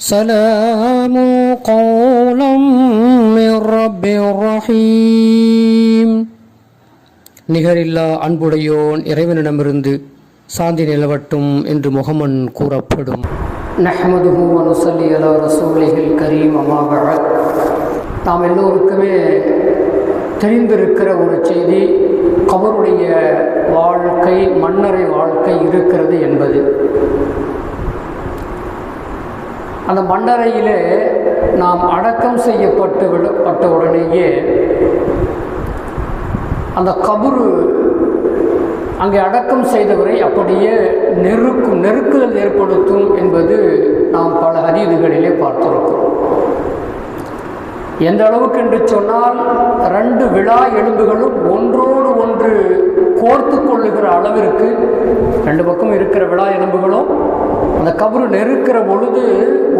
سلام قولا من رب رحيم நிகரில்லா அன்புடையோன் இறைவனிடமிருந்து சாந்தி நிலவட்டும் என்று முகமன் கூறப்படும் நஹமதுஹு வனுசல்லி அலா ரசூலிஹில் கரீம் அமாபழத் நாம் எல்லோருக்குமே தெரிந்திருக்கிற ஒரு செய்தி கபருடைய வாழ்க்கை மன்னரை வாழ்க்கை இருக்கிறது என்பது அந்த மண்டரையிலே நாம் அடக்கம் செய்யப்பட்டு விடப்பட்ட உடனேயே அந்த கபுரு அங்கே அடக்கம் செய்தவரை அப்படியே நெருக்கும் நெருக்குதல் ஏற்படுத்தும் என்பது நாம் பல ஹதீதுகளிலே பார்த்திருக்கிறோம். எந்த அளவுக்கு என்று சொன்னால் ரெண்டு விழா எலும்புகளும் ஒன்றோடு ஒன்று கோர்த்து கொள்ளுகிற அளவிற்கு ரெண்டு பக்கம் இருக்கிற விழா எலும்புகளும் அந்த கபரு நெருக்கிற பொழுது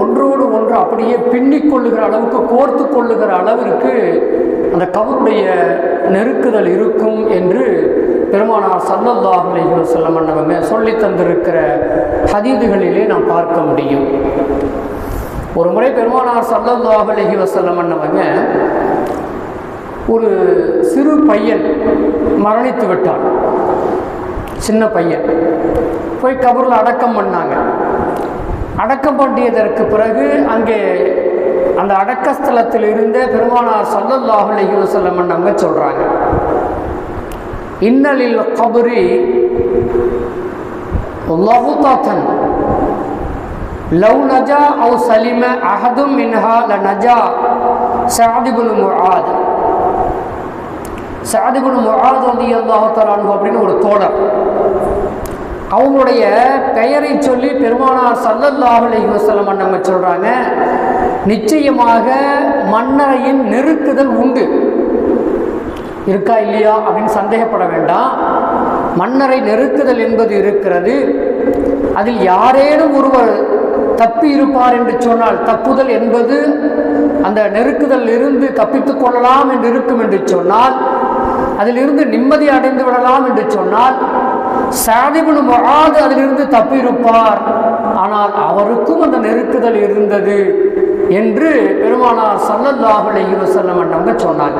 ஒன்றோடு ஒன்று அப்படியே பின்னிக் கொள்ளுகிற அளவுக்கு கோர்த்து கொள்ளுகிற அளவிற்கு அந்த கபருடைய நெருக்குதல் இருக்கும் என்று பெருமானார் சல்லல்லாஹ் அலைஹி வஸல்லம் அன்னவங்க சொல்லி தந்திருக்கிற ஹதீதுகளிலே நாம் பார்க்க முடியும். ஒரு முறை பெருமானார் சல்லல்லாஹ் அலைஹி வஸல்லம் அன்னவங்க ஒரு சிறு பையன் மரணித்து விட்டான். சின்ன பையன். போய் கபூரில் அடக்கம் பண்ணாங்க. அடக்கம் பண்ணியதற்கு பிறகு அங்கே அந்த அடக்கஸ்தலத்தில் இருந்தே பெருமானார் சல்லல்லாஹ் அலைஹி வஸல்லம் சொல்கிறாங்க இன்னலில் கபரி லகுதாத்தன் லவ் நஜா அவு சலிம அஹதும் மின்ஹா ல நஜா சாதிபுல் முஆத். சாதிபுல் முஆத் வந்து அல்லாஹு அப்படின்னு ஒரு தோழர். அவங்களுடைய பெயரை சொல்லி பெருமானார் சல்லல்லாஹு அலைஹி அண்ணங்க சொல்கிறாங்க நிச்சயமாக மன்னரையின் நெருக்குதல் உண்டு. இருக்கா இல்லையா அப்படின்னு சந்தேகப்பட வேண்டாம். மன்னரை நெருக்குதல் என்பது இருக்கிறது. அதில் யாரேனும் ஒருவர் தப்பி இருப்பார் என்று சொன்னால் தப்புதல் என்பது அந்த நெருக்குதல் இருந்து தப்பித்துக் கொள்ளலாம் என்று இருக்கும் என்று சொன்னால் அதிலிருந்து நிம்மதி அடைந்து விடலாம் என்று சொன்னால் சாதிபுல் மொழாது அதிலிருந்து தப்பியிருப்பார். ஆனால் அவருக்கும் அந்த நெருக்குதல் இருந்தது என்று பெருமானார் சல்லல்லாஹு அலைஹி செல்லம் என்றவங்க சொன்னாங்க.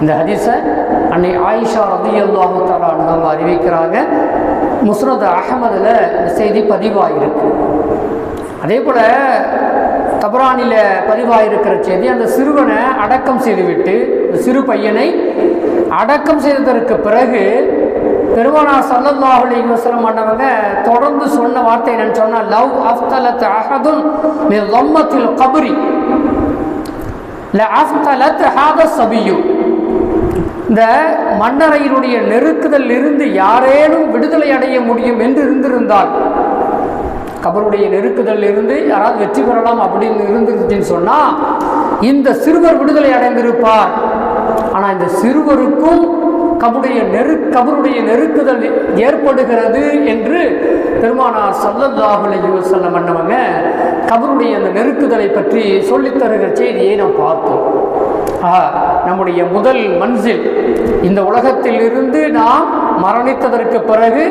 இந்த ஹதீஸை அன்னை ஆயிஷா ரதியல்லாஹு தாலா அவங்க அறிவிக்கிறாங்க. முஸ்ரத் அகமதில் இந்த செய்தி பதிவாயிருக்கு. அதே போல் தபரானில் பதிவாயிருக்கிற செய்தி அந்த சிறுவனை அடக்கம் செய்துவிட்டு சிறு பையனை அடக்கம் செய்ததற்கு பிறகு பெருமானா சல்லல்லாஹு அலைஹி மன்னவங்க தொடர்ந்து சொன்ன வார்த்தை என்னன்னு சொன்னால் லவ் அஃப்தலத் அஹதுன் மின் லம்மத்தில் கபரி. ல அஃப்தலத் ஹாத சபியு இந்த மன்னரையினுடைய நெருக்குதல் இருந்து யாரேனும் விடுதலை அடைய முடியும் என்று இருந்திருந்தால் கபருடைய நெருக்குதல் இருந்து யாராவது வெற்றி பெறலாம் அப்படின்னு இருந்துருச்சுன்னு சொன்னால் இந்த சிறுவர் விடுதலை அடைந்திருப்பார். ஆனால் இந்த சிறுவருக்கும் கபுடைய நெரு கபருடைய நெருக்குதல் ஏற்படுகிறது என்று பெருமானார் சல்லல்லாஹு அலைஹி வஸல்லம் அண்ணவங்க கபருடைய அந்த நெருக்குதலை பற்றி சொல்லித் தருகிற செய்தியை நாம் பார்த்தோம். ஆஹா நம்முடைய முதல் மன்சில் இந்த உலகத்தில் இருந்து நாம் மரணித்ததற்கு பிறகு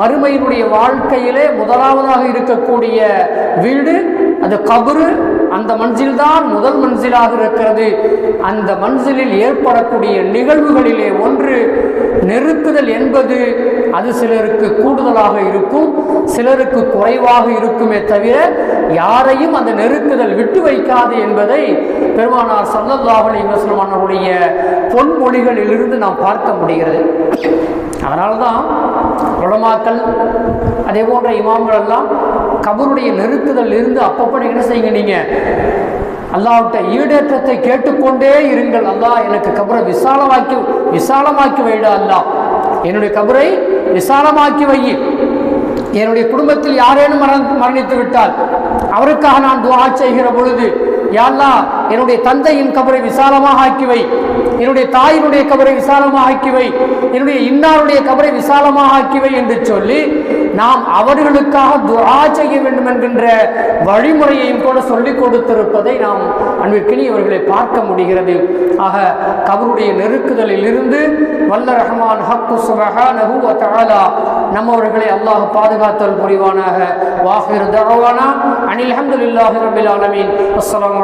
மறுமையினுடைய வாழ்க்கையிலே முதலாவதாக இருக்கக்கூடிய வீடு அந்த கபரு அந்த மன்சில் தான் முதல் மன்சிலாக இருக்கிறது. அந்த மன்சிலில் ஏற்படக்கூடிய நிகழ்வுகளிலே ஒன்று நெருக்குதல் என்பது அது சிலருக்கு கூடுதலாக இருக்கும் சிலருக்கு குறைவாக இருக்குமே தவிர யாரையும் அந்த நெருக்குதல் விட்டு வைக்காது என்பதை பெருமானார் சல்லல்லாஹு அலைஹி பொன்மொழிகளிலிருந்து நாம் பார்க்க முடிகிறது. அதனால்தான் தான் அதே போன்ற இமாம்கள் எல்லாம் கபருடைய நெருக்குதல் இருந்து அப்பப்போ என்ன செய்யுங்க நீங்கள் அல்லாவிட்ட ஈடேற்றத்தை கேட்டுக்கொண்டே இருங்கள். அல்லாஹ் எனக்கு கபரை விசாலமாக்கி விசாலமாக்கி வைடா அல்லாஹ். என்னுடைய கபரை விசாலமாக்கி வை. என்னுடைய குடும்பத்தில் யாரேனும் மரண மரணித்து விட்டால் அவருக்காக நான் துவா செய்கிற பொழுது யாழ்லா என்னுடைய தந்தையின் கபரை விசாலமாக ஆக்கிவை. என்னுடைய தாயினுடைய கபரை விசாலமாக ஆக்கிவை. என்னுடைய இன்னாருடைய கபரை விசாலமாக ஆக்கிவை என்று சொல்லி நாம் அவர்களுக்காக துரா செய்ய வேண்டும் என்கின்ற வழிமுறையையும் கூட சொல்லிக் கொடுத்திருப்பதை நாம் அன்பிற்கினியவர்களை பார்க்க முடிகிறது. ஆக கபருடைய நெருக்குதலில் இருந்து வல்ல ரஹ்மான் ஹக்கு சுபஹானஹு வ தஆலா நம்மவர்களை அல்லாஹ் பாதுகாத்தல் புரிவானாக. வாஹிர் தஅவானா அனில் ஹம்துலில்லாஹி ரப்பில் ஆலமீன். அஸ்ஸலாமு